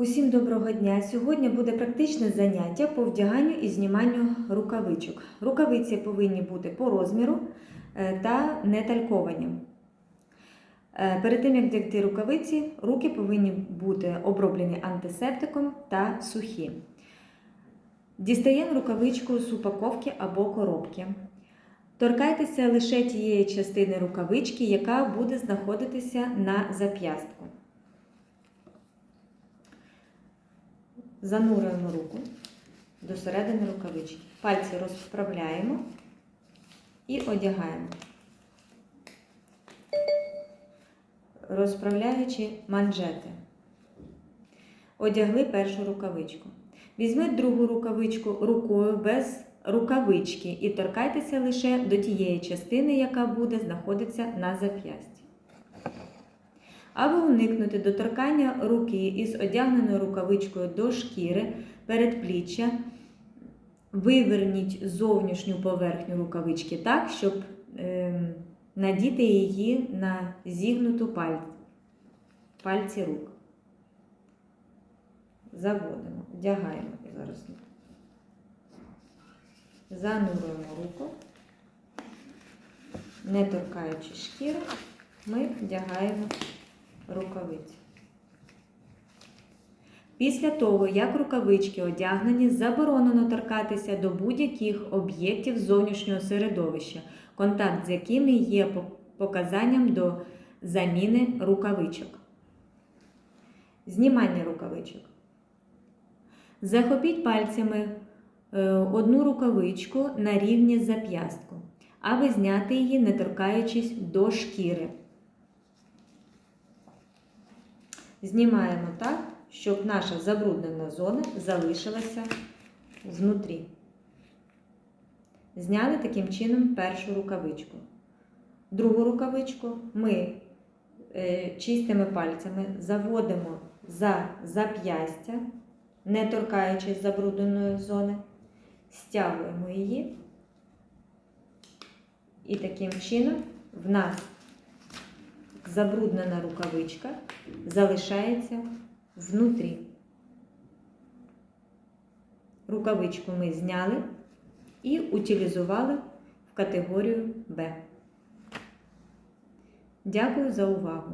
Усім доброго дня! Сьогодні буде практичне заняття по вдяганню і зніманню рукавичок. Рукавиці повинні бути по розміру е, та не тальковані. Е, Перед тим, як вдягти рукавиці, руки повинні бути оброблені антисептиком та сухі. Дістаємо рукавичку з упаковки або коробки. Торкайтеся лише тієї частини рукавички, яка буде знаходитися на зап'ястку. Занурюємо руку до середини рукавички. Пальці розправляємо і одягаємо, розправляючи манжети. Одягли першу рукавичку. Візьміть другу рукавичку рукою без рукавички і торкайтеся лише до тієї частини, яка буде знаходитися на зап'ясті. Аби уникнути доторкання руки із одягненою рукавичкою до шкіри передпліччя, виверніть зовнішню поверхню рукавички так, щоб е, надіти її на зігнуту паль... пальці рук. Заводимо, вдягаємо зараз. Занурюємо руку, не торкаючи шкіри, ми вдягаємо рукавиці. Після того, як рукавички одягнені, заборонено торкатися до будь-яких об'єктів зовнішнього середовища, контакт з якими є показанням до заміни рукавичок. Знімання рукавичок. Захопіть пальцями е, одну рукавичку на рівні зап'ястку, аби зняти її, не торкаючись до шкіри. Знімаємо так, щоб наша забруднена зона залишилася внутрі. Зняли таким чином першу рукавичку. Другу рукавичку ми е, чистими пальцями заводимо за зап'ястя, не торкаючись забрудненої зони, стягуємо її. І таким чином в нас забруднена рукавичка залишається внутрі. Рукавичку ми зняли і утилізували в категорію Б. Дякую за увагу!